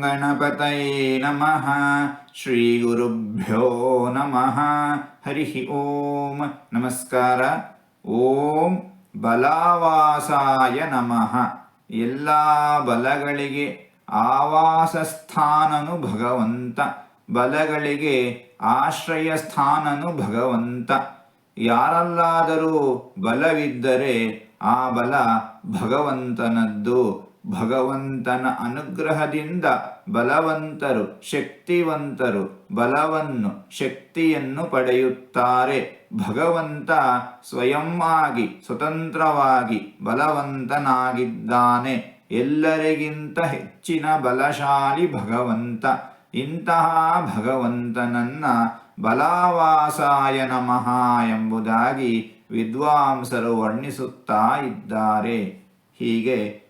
ಗಣಪತಯೇ ನಮಃ ಶ್ರೀ ಗುರುಭ್ಯೋ ನಮಃ ಹರಿ ಓಂ ನಮಸ್ಕಾರ ಓಂ ಬಲಾವಾಸಾಯ ನಮಃ ಎಲ್ಲ ಬಲಗಳಿಗೆ ಆವಾಸ ಸ್ಥಾನನು ಭಗವಂತ। ಬಲಗಳಿಗೆ ಆಶ್ರಯ ಸ್ಥಾನನು ಭಗವಂತ। ಯಾರಲ್ಲಾದರೂ ಬಲವಿದ್ದರೆ ಆ ಬಲ ಭಗವಂತನದ್ದು। ಭಗವಂತನ ಅನುಗ್ರಹದಿಂದ ಬಲವಂತರು ಶಕ್ತಿವಂತರು ಬಲವನ್ನು ಶಕ್ತಿಯನ್ನು ಪಡೆಯುತ್ತಾರೆ. ಭಗವಂತ ಸ್ವಯಂ ಆಗಿ ಸ್ವತಂತ್ರವಾಗಿ ಬಲವಂತನಾಗಿದ್ದಾನೆ. ಎಲ್ಲರಿಗಿಂತ ಹೆಚ್ಚಿನ ಬಲಶಾಲಿ ಭಗವಂತ. ಇಂತಹ ಭಗವಂತನನ್ನ ಬಲಾವಾಸಾಯ ನಮಃ ಎಂಬುದಾಗಿ ವಿದ್ವಾಂಸರು ವರ್ಣಿಸುತ್ತಾ ಇದ್ದಾರೆ. ಹೀಗೆ